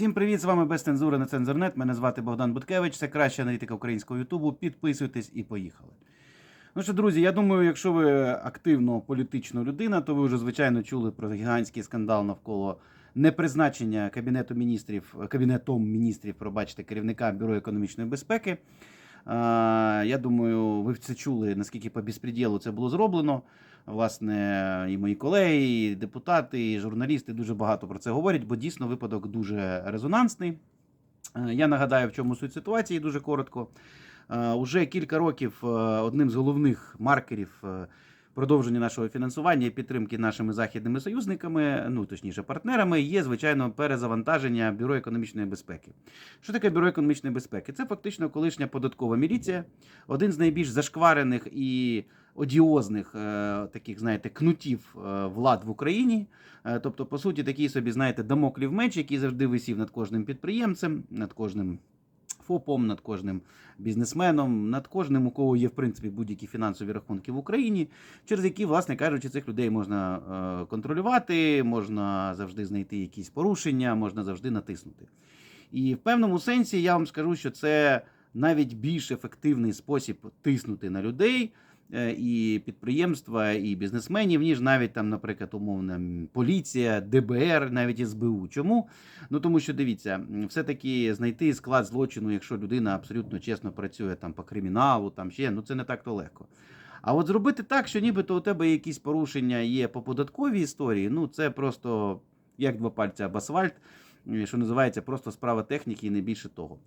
Всім привіт! З вами без цензури на цензурнет. Мене звати Богдан Буткевич. Це краща аналітика українського Ютубу. Підписуйтесь і поїхали. Ну що, друзі, я думаю, якщо ви активно політична людина, то ви вже звичайно чули про гігантський скандал навколо непризначення кабінету міністрів, кабінетом міністрів, пробачте, керівника бюро економічної безпеки. Я думаю, ви це чули, наскільки по безпреділу це було зроблено. Власне, і мої колеги, і депутати, і журналісти дуже багато про це говорять, бо дійсно випадок дуже резонансний. Е, Я нагадаю, в чому суть ситуації дуже коротко. Е, Уже кілька років е, одним з головних маркерів продовження нашого фінансування і підтримки нашими західними союзниками, ну точніше партнерами, є звичайно перезавантаження бюро економічної безпеки. Що таке бюро економічної безпеки? Це фактично колишня податкова міліція, один з найбільш зашкварених і одіозних е, таких, знаєте, кнутів е, влад в Україні. Е, Тобто, по суті, такий собі, знаєте, дамоклів меч, який завжди висів над кожним підприємцем, над кожним ФОПом, над кожним бізнесменом, над кожним, у кого є в принципі будь-які фінансові рахунки в Україні, через які, власне кажучи, цих людей можна контролювати, можна завжди знайти якісь порушення, можна завжди натиснути. І в певному сенсі я вам скажу, що це навіть більш ефективний спосіб тиснути на людей. Е, І підприємства, і бізнесменів, ніж навіть там, наприклад, умовна поліція, ДБР, навіть СБУ. Чому? Ну тому що дивіться, все-таки знайти склад злочину, якщо людина абсолютно чесно працює там по криміналу, там ще ну це не так то легко. А от зробити так, що нібито у тебе якісь порушення є по податковій історії, ну це просто як два пальця об асфальт, е, що називається просто справа техніки і не більше того.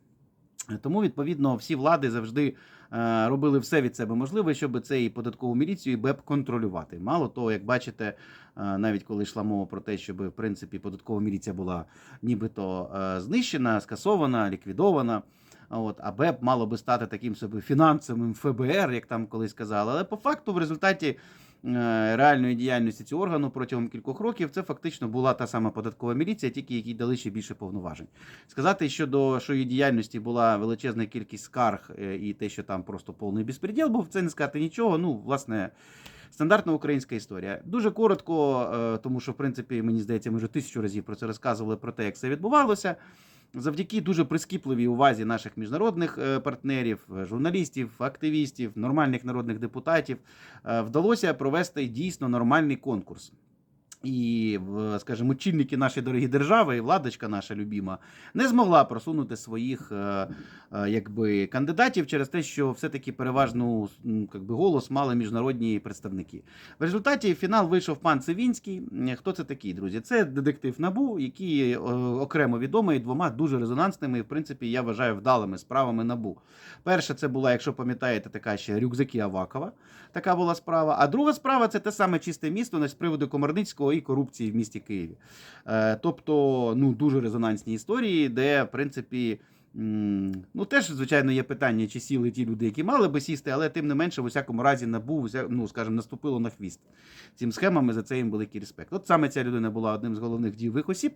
Тому, відповідно, всі влади завжди е, робили все від себе можливе, щоб цей податкову міліцію і БЕП контролювати. Мало того, як бачите, е, навіть коли йшла мова про те, щоб в принципі податкова міліція була нібито е, знищена, скасована, ліквідована. От, а БЕП мало би стати таким собі фінансовим ФБР, як там колись казали. Але по факту, в результаті реальної діяльності цього органу протягом кількох років це фактично була та сама податкова міліція, тільки якій дали ще більше повноважень. Сказати, що до що її діяльності була величезна кількість скарг е, і те, що там просто повний безпреділ був, це не сказати нічого. Ну, власне. Стандартна українська історія. Дуже коротко, е, тому що, в принципі, мені здається, ми вже тисячу разів про це розказували про те, як це відбувалося. Завдяки дуже прискіпливій увазі наших міжнародних е, партнерів, е, журналістів, активістів, нормальних народних депутатів е, вдалося провести дійсно нормальний конкурс. І, скажімо, очільники нашої дорогі держави, і владочка наша любима, не змогла просунути своїх е, е, якби, кандидатів через те, що все-таки переважну м, якби, голос мали міжнародні представники. В результаті в фінал вийшов пан Цивінський. Хто це такий, друзі? Це детектив Набу, який е, окремо відомий двома дуже резонансними, і, в принципі, я вважаю, вдалими справами Набу. Перша це була, якщо пам'ятаєте, така ще рюкзаки Авакова. Така була справа. А друга справа це те саме чисте місто з приводу Комарницького і корупції в місті Києві. Е, тобто, ну дуже резонансні історії, де в принципі. Ну, теж, звичайно, є питання, чи сіли ті люди, які мали би сісти, але тим не менше, в усякому разі, набув, ну, скажімо, наступило на хвіст цим схемам, і за це їм великий респект. От саме ця людина була одним з головних дієвих осіб.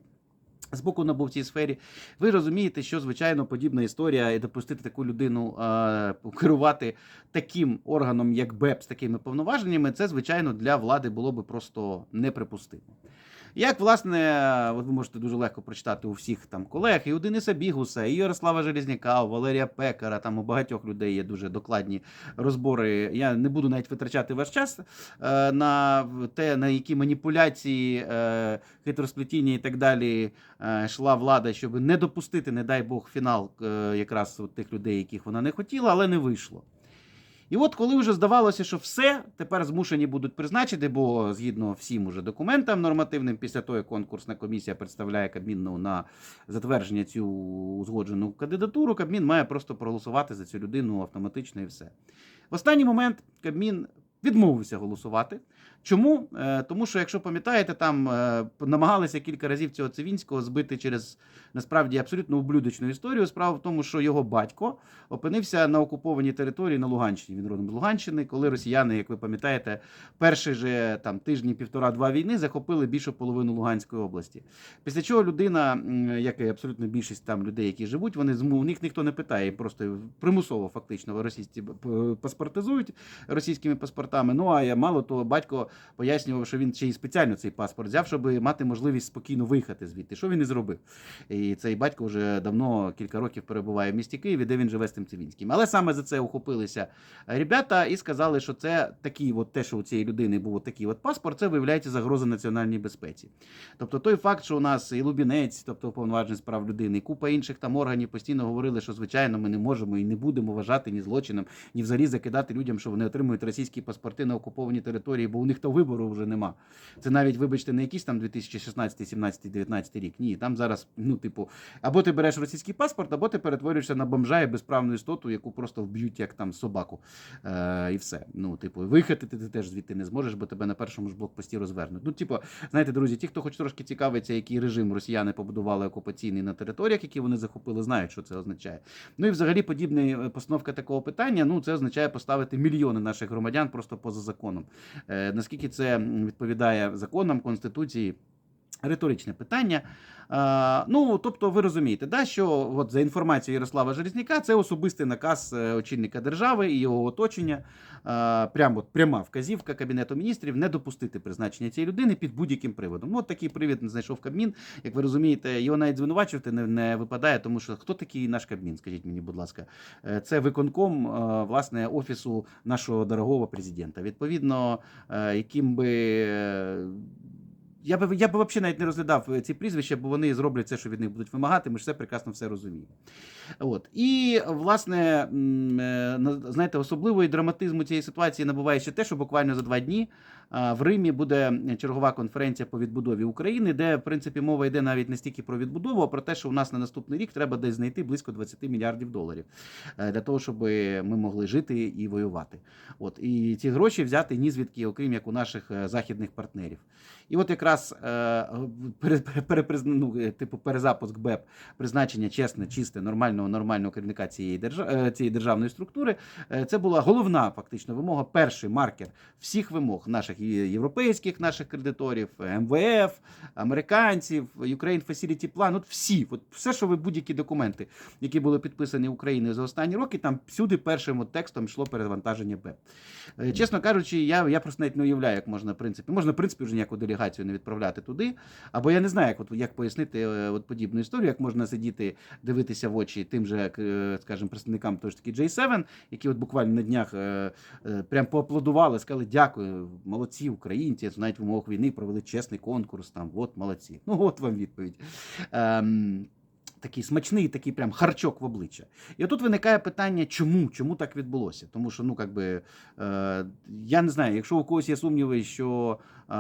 З боку набу в цій сфері, ви розумієте, що звичайно подібна історія і допустити таку людину е, керувати таким органом, як БЕП, з такими повноваженнями, це звичайно для влади було би просто неприпустимо. Як, власне, ви можете дуже легко прочитати у всіх там колег, і у Дениса Бігуса, і Ярослава Железняка, у Валерія Пекара, там у багатьох людей є дуже докладні розбори. Я не буду навіть витрачати ваш час е, на те, на які маніпуляції, е, хитросплетіння і так далі е, йшла влада, щоб не допустити, не дай Бог, фінал е, якраз от тих людей, яких вона не хотіла, але не вийшло. І от коли вже здавалося, що все тепер змушені будуть призначити, бо згідно всім уже документам нормативним, після того, як конкурсна комісія представляє Кабміну на затвердження цю узгоджену кандидатуру, Кабмін має просто проголосувати за цю людину автоматично і все. В останній момент Кабмін відмовився голосувати. Чому? Е, Тому що, якщо пам'ятаєте, там е, намагалися кілька разів цього Цивінського збити через насправді абсолютно ублюдочну історію. Справа в тому, що його батько опинився на окупованій території на Луганщині. Він родом з Луганщини, коли росіяни, як ви пам'ятаєте, перші же там тижні півтора-два війни захопили більшу половину Луганської області. Після чого людина, як і абсолютно більшість там людей, які живуть, вони у них ніхто не питає, просто примусово фактично російські паспортизують російськими паспортами. Ну а я мало того, батько пояснював, що він ще й спеціально цей паспорт взяв, щоб мати можливість спокійно виїхати звідти. Що він і зробив. І цей батько вже давно кілька років перебуває в місті Києві, де він живе з тим Цивінським. Але саме за це ухопилися ребята і сказали, що це такий, от те, що у цієї людини був такий от паспорт, це виявляється загроза національній безпеці. Тобто той факт, що у нас і Лубінець, тобто уповноважений з прав людини, і купа інших там органів постійно говорили, що звичайно ми не можемо і не будемо вважати ні злочином, ні взагалі закидати людям, що вони отримують російські паспорти на окупованій території, бо у них то вибору вже нема. Це навіть, вибачте, не якийсь там 2016, 17, 19 рік. Ні, там зараз, ну, типу, або ти береш російський паспорт, або ти перетворюєшся на бомжа і безправну істоту, яку просто вб'ють як там собаку. Е, і все. Ну, типу, виїхати ти, ти теж звідти не зможеш, бо тебе на першому ж блокпості розвернуть. Ну, типу, знаєте, друзі, ті, хто хоч трошки цікавиться, який режим росіяни побудували окупаційний на територіях, які вони захопили, знають, що це означає. Ну і взагалі подібна е, постановка такого питання, ну це означає поставити мільйони наших громадян просто поза законом. Е, наскільки це відповідає законам, конституції? Риторичне питання. А, ну, тобто, ви розумієте, да, що от, за інформацією Ярослава Железняка, це особистий наказ е, очільника держави і його оточення. А, прямо от, пряма вказівка Кабінету міністрів не допустити призначення цієї людини під будь-яким приводом. Ну, от такий привід не знайшов Кабмін. Як ви розумієте, його навіть звинувачувати не, не випадає, тому що хто такий наш Кабмін? Скажіть мені, будь ласка, Е, це виконком е, власне офісу нашого дорогого президента. Відповідно, яким би. Я би я би взагалі навіть не розглядав е, ці прізвища, бо вони зроблять це, що від них будуть вимагати. Ми ж все прекрасно все розуміємо. От і власне, е, на- знаєте, особливої драматизму цієї ситуації набуває ще те, що буквально за два дні в Римі буде чергова конференція по відбудові України, де в принципі мова йде навіть не стільки про відбудову, а про те, що у нас на наступний рік треба десь знайти близько 20 мільярдів доларів е, для того, щоб ми могли жити і воювати. От і ці гроші взяти ні звідки, окрім як у наших західних партнерів. І от якраз е, ну, е, типу перезапуск БЕП, призначення чесне, чисте, нормального, нормального керівника цієї, держа, е, цієї державної структури, це була головна фактично вимога, перший маркер всіх вимог наших європейських наших кредиторів, МВФ, американців, Ukraine Facility Plan, от всі, от все, що ви будь-які документи, які були підписані Україною за останні роки, там всюди першим от текстом йшло перевантаження БЕП. Чесно кажучи, я, я просто навіть не уявляю, як можна в принципі. Можна, в принципі, вже ніяку делегацію не відправляти туди. Або я не знаю, як, от, як пояснити е, от, подібну історію, як можна сидіти, дивитися в очі тим же, е, скажімо, представникам того ж таки J7, які от буквально на днях е, прям поаплодували, сказали, дякую, молодці, українці, навіть в умовах війни провели чесний конкурс. Там, от молодці. Ну, от вам відповідь. Такий смачний, такий прям харчок в обличчя. І отут виникає питання, чому? Чому так відбулося? Тому що, ну, как би, е, я не знаю, якщо у когось є сумніви, що е,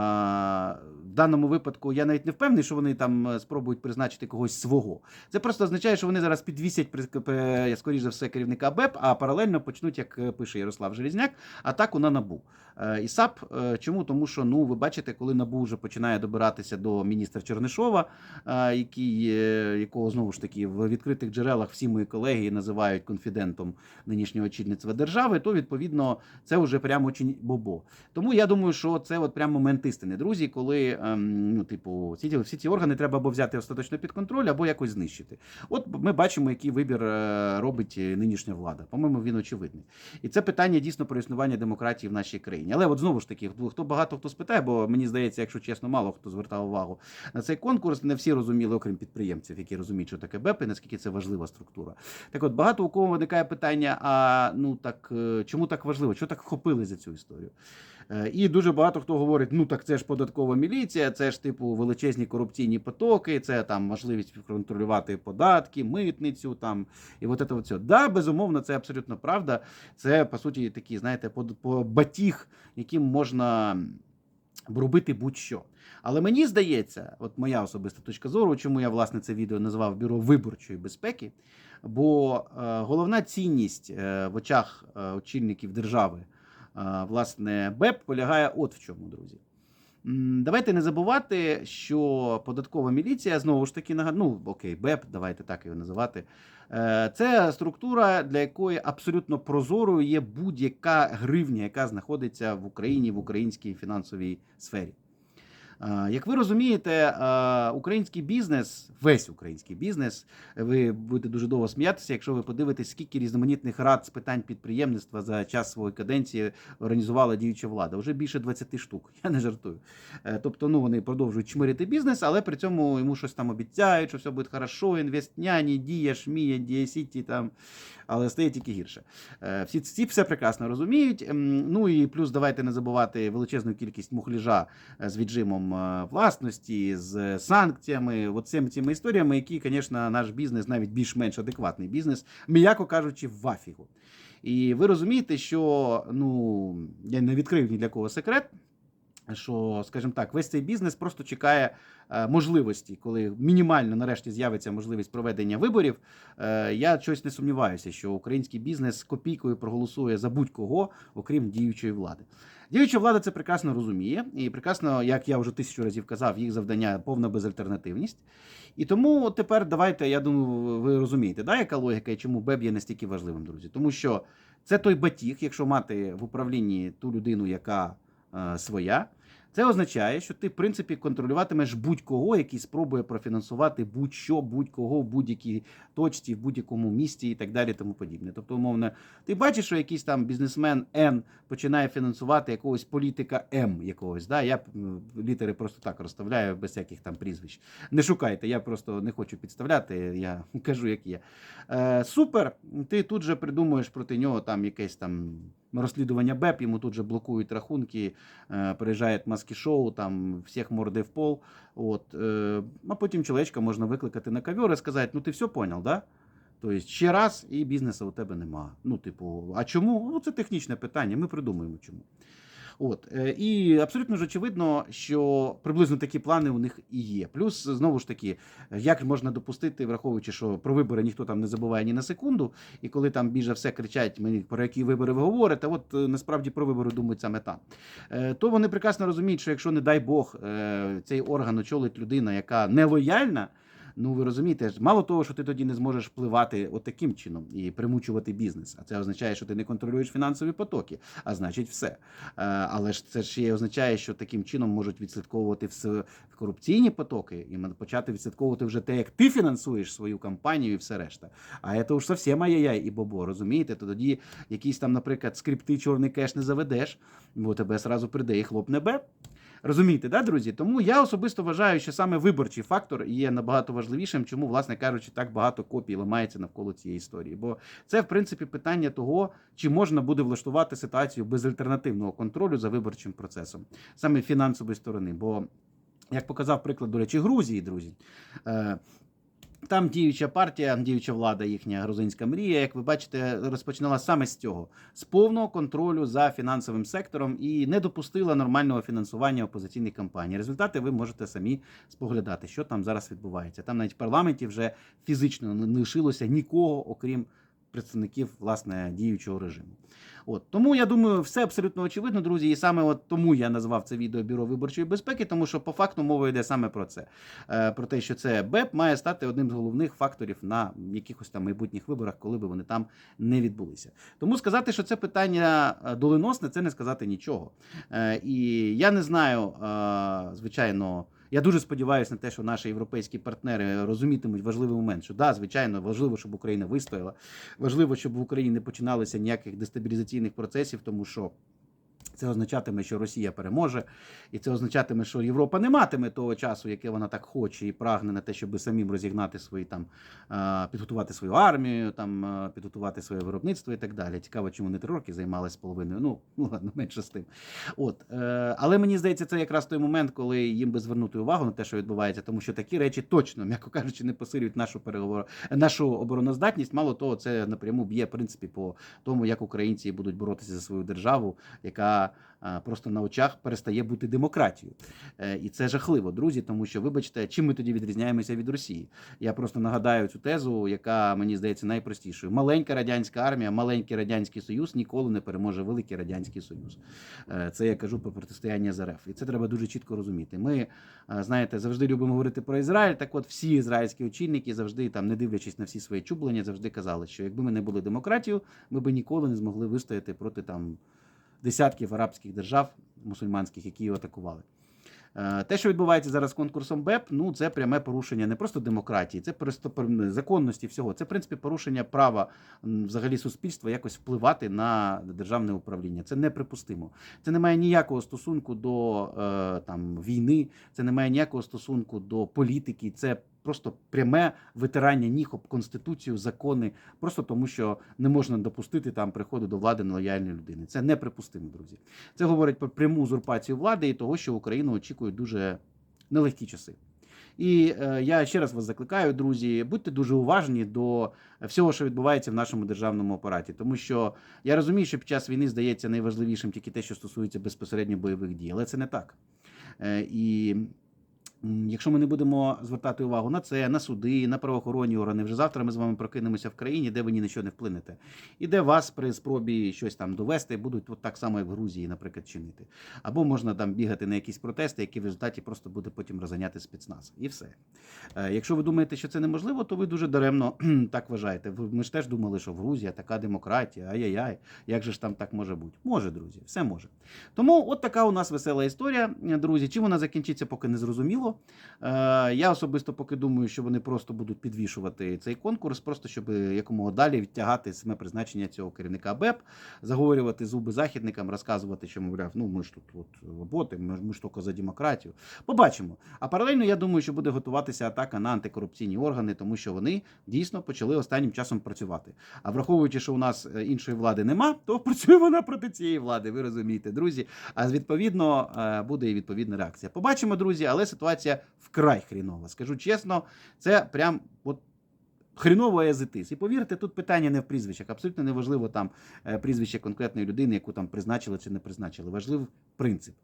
в даному випадку я навіть не впевнений, що вони там е, спробують призначити когось свого. Це просто означає, що вони зараз підвісять, скоріш за все, керівника БЕП, а паралельно почнуть, як е, пише Ярослав Желізняк, атаку на НАБУ. Е, І САП, е, чому? Тому що, ну, ви бачите, коли НАБУ вже починає добиратися до міністра Чернишова, е, який, якого знову ж таки в відкритих джерелах всі мої колеги називають конфідентом нинішнього очільництва держави, то відповідно це вже прямо очень бобо. Тому я думаю, що це от прямо момент істини, друзі, коли ем, ну, типу, всі всі ці органи треба або взяти остаточно під контроль, або якось знищити. От ми бачимо, який вибір робить нинішня влада. По-моєму, він очевидний. І це питання дійсно про існування демократії в нашій країні. Але от знову ж таки, хто хто багато хто спитає, бо мені здається, якщо чесно, мало хто звертав увагу на цей конкурс, не всі розуміли, окрім підприємців, які розуміють, що таке БЕП і наскільки це важлива структура. Так от багато у кого виникає питання: а ну так е, чому так важливо? Чого так вхопили за цю історію? Е, І дуже багато хто говорить: ну так це ж податкова міліція, це ж типу величезні корупційні потоки, це там можливість контролювати податки, митницю там і от це от все. Да, безумовно, це абсолютно правда. Це по суті такий, знаєте, по, по батіг, яким можна робити будь-що. Але мені здається, от моя особиста точка зору, чому я власне це відео назвав бюро виборчої безпеки. Бо е, головна цінність е, в очах очільників держави, власне, БЕП полягає от в чому, друзі. Давайте не забувати, що податкова міліція знову ж таки ну окей, БЕП, давайте так його називати. Е, Це структура, для якої абсолютно прозорою є будь-яка гривня, яка знаходиться в Україні в українській фінансовій сфері. Е, Як ви розумієте, е, український бізнес, весь український бізнес, ви будете дуже довго сміятися, якщо ви подивитесь, скільки різноманітних рад з питань підприємництва за час своєї каденції організувала діюча влада. Вже більше 20 штук. Я не жартую. Е, Тобто, ну вони продовжують чмирити бізнес, але при цьому йому щось там обіцяють, що все буде хорошо, інвестняні, дія, шмія, дія сіті там. Але стає тільки гірше. Е, Всі ці все прекрасно розуміють. Ем, Ну і плюс давайте не забувати величезну кількість мухляжа е, з віджимом е, власності, з санкціями, от цими цими історіями, які, звісно, наш бізнес, навіть більш-менш адекватний бізнес, м'яко кажучи, в афігу. І ви розумієте, що ну я не відкрив ні для кого секрет. Що, скажімо так, весь цей бізнес просто чекає е, можливості, коли мінімально нарешті з'явиться можливість проведення виборів. Е, я щось не сумніваюся, що український бізнес копійкою проголосує за будь-кого, окрім діючої влади. Діюча влада це прекрасно розуміє, і прекрасно, як я вже тисячу разів казав, їх завдання повна безальтернативність. І тому тепер давайте, я думаю, ви розумієте, да, яка логіка і чому БЕБ є настільки важливим, друзі. Тому що це той батіг, якщо мати в управлінні ту людину, яка своя. Це означає, що ти, в принципі, контролюватимеш будь-кого, який спробує профінансувати будь-що, будь-кого в будь-якій точці, в будь-якому місті і так далі, тому подібне. Тобто, умовно, ти бачиш, що якийсь там бізнесмен Н починає фінансувати якогось політика М якогось. Да? Я літери просто так розставляю без всяких там прізвищ. Не шукайте, я просто не хочу підставляти, я кажу, як є. Е, супер, ти тут же придумуєш проти нього там якесь там. Розслідування БЕП, йому тут же блокують рахунки, е, приїжджають маски шоу, там всіх морди в пол. От, е, а потім чоловічка можна викликати на ковер і сказати: ну ти все понял, да? Тобто ще раз і бізнесу у тебе нема. Ну, типу, а чому? Ну, це технічне питання, ми придумаємо чому. От, е, і абсолютно ж очевидно, що приблизно такі плани у них і є. Плюс, знову ж таки, як можна допустити, враховуючи, що про вибори ніхто там не забуває ні на секунду, і коли там більше все кричать, мені про які вибори ви говорите, от е, насправді про вибори думають саме там. Е, То вони прекрасно розуміють, що якщо, не дай Бог, цей орган очолить людина, яка нелояльна. Ну, ви розумієте, мало того, що ти тоді не зможеш впливати от чином і примучувати бізнес. А це означає, що ти не контролюєш фінансові потоки, а значить, все. Е, Але ж це ж і означає, що таким чином можуть відслідковувати все корупційні потоки і почати відслідковувати вже те, як ти фінансуєш свою кампанію і все решта. А це уж зовсім ай-яй і бобо, розумієте? То тоді якісь там, наприклад, скрипти чорний кеш не заведеш, бо тебе сразу прийде і хлопне бе. Розумієте, да, друзі? Тому я особисто вважаю, що саме виборчий фактор є набагато важливішим, чому, власне кажучи, так багато копій ламається навколо цієї історії. Бо це, в принципі, питання того, чи можна буде влаштувати ситуацію без альтернативного контролю за виборчим процесом, саме фінансової сторони. Бо, як показав приклад, до речі, Грузії, друзі. Там діюча партія, діюча влада, їхня грузинська мрія, як ви бачите, розпочинала саме з цього з повного контролю за фінансовим сектором і не допустила нормального фінансування опозиційних кампаній. Результати ви можете самі споглядати, що там зараз відбувається. Там навіть в парламенті вже фізично не лишилося нікого, окрім представників власне діючого режиму. От тому я думаю, все абсолютно очевидно, друзі. І саме от тому я назвав це відео бюро виборчої безпеки, тому що по факту мова йде саме про це. Е, Про те, що це БЕП має стати одним з головних факторів на якихось там майбутніх виборах, коли би вони там не відбулися. Тому сказати, що це питання е, доленосне, це не сказати нічого. Е, І я не знаю, звичайно. Я дуже сподіваюся на те, що наші європейські партнери розумітимуть важливий момент, що да, звичайно, важливо, щоб Україна вистояла. Важливо, щоб в Україні не починалося ніяких дестабілізаційних процесів, тому що. Це означатиме, що Росія переможе, і це означатиме, що Європа не матиме того часу, яке вона так хоче і прагне на те, щоб самим розігнати свої там підготувати свою армію, там підготувати своє виробництво і так далі. Цікаво, чому не три роки займалися половиною. Ну, ну ладно, менше з тим. От е, але мені здається, це якраз той момент, коли їм би звернути увагу на те, що відбувається, тому що такі речі точно, м'яко кажучи, не посилюють нашу переговор, нашу обороноздатність. Мало того, це напряму б'є в принципі по тому, як українці будуть боротися за свою державу, яка а, просто на очах перестає бути демократією. Е, І це жахливо, друзі, тому що, вибачте, чим ми тоді відрізняємося від Росії? Я просто нагадаю цю тезу, яка мені здається найпростішою. Маленька радянська армія, маленький радянський союз ніколи не переможе великий радянський союз. Е, Це я кажу про протистояння з РФ. І це треба дуже чітко розуміти. Ми, е, знаєте, завжди любимо говорити про Ізраїль. Так, от всі ізраїльські очільники завжди там, не дивлячись на всі свої чублення, завжди казали, що якби ми не були демократією, ми би ніколи не змогли вистояти проти там десятків арабських держав мусульманських, які його атакували. Е, Те, що відбувається зараз з конкурсом БЕП, ну це пряме порушення не просто демократії, це просто законності всього. Це в принципі порушення права взагалі суспільства якось впливати на державне управління. Це неприпустимо. Це не має ніякого стосунку до е, там війни, це не має ніякого стосунку до політики. Це просто пряме витирання ніг об конституцію, закони, просто тому, що не можна допустити там приходу до влади нелояльної людини. Це неприпустимо, друзі. Це говорить про пряму узурпацію влади і того, що Україну очікують дуже нелегкі часи. І е, я ще раз вас закликаю, друзі, будьте дуже уважні до всього, що відбувається в нашому державному апараті, тому що я розумію, що під час війни здається найважливішим тільки те, що стосується безпосередньо бойових дій, але це не так. Е, і якщо ми не будемо звертати увагу на це, на суди, на правоохоронні органи, вже завтра ми з вами прокинемося в країні, де ви ні на що не вплинете, і де вас при спробі щось там довести будуть от так само, як в Грузії, наприклад, чинити. Або можна там бігати на якісь протести, які в результаті просто буде потім розганяти спецназ. І все. Е, Якщо ви думаєте, що це неможливо, то ви дуже даремно так вважаєте. Ми ж теж думали, що в Грузія така демократія, ай-яй-яй, як же ж там так може бути? Може, друзі, все може. Тому от така у нас весела історія, друзі. Чим вона закінчиться, поки не зрозуміло. Е, Я особисто поки думаю, що вони просто будуть підвішувати цей конкурс, просто щоб якомога далі відтягати саме призначення цього керівника БЕП, заговорювати зуби західникам, розказувати, що мовляв, ну ми ж тут от роботи, ми, ми ж тільки за демократію. Побачимо. А паралельно я думаю, що буде готуватися атака на антикорупційні органи, тому що вони дійсно почали останнім часом працювати. А враховуючи, що у нас е, іншої влади нема, то працює вона проти цієї влади. Ви розумієте, друзі. А відповідно е, буде і відповідна реакція. Побачимо, друзі, але ситуація вкрай хрінова. Скажу чесно, це прям от. Хріново езитис. І повірте, тут питання не в прізвищах. Абсолютно не важливо там е, прізвище конкретної людини, яку там призначили чи не призначили. Важливий принцип.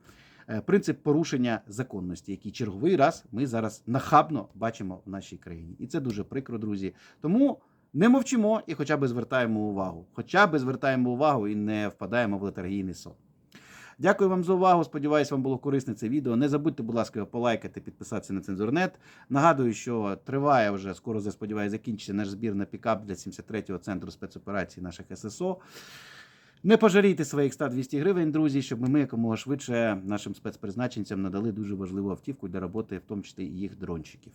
Е, Принцип порушення законності, який черговий раз ми зараз нахабно бачимо в нашій країні. І це дуже прикро, друзі. Тому не мовчимо і хоча б звертаємо увагу. Хоча б звертаємо увагу і не впадаємо в летаргійний сон. Дякую вам за увагу. Сподіваюсь, вам було корисне це відео. Не забудьте, будь ласка, полайкати, підписатися на цензурнет. Нагадую, що триває вже скоро, сподіваюся, закінчиться наш збір на пікап для 73-го центру спецоперацій наших ССО. Не пожалійте своїх 100-200 гривень, друзі, щоб ми якомога швидше нашим спецпризначенцям надали дуже важливу автівку для роботи, в тому числі їх дрончиків.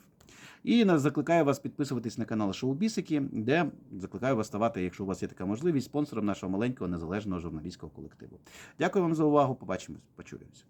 І нас закликаю вас підписуватись на канал Шоу Бісики, де закликаю вас ставати, якщо у вас є така можливість, спонсором нашого маленького незалежного журналістського колективу. Дякую вам за увагу. Побачимось, почуємося.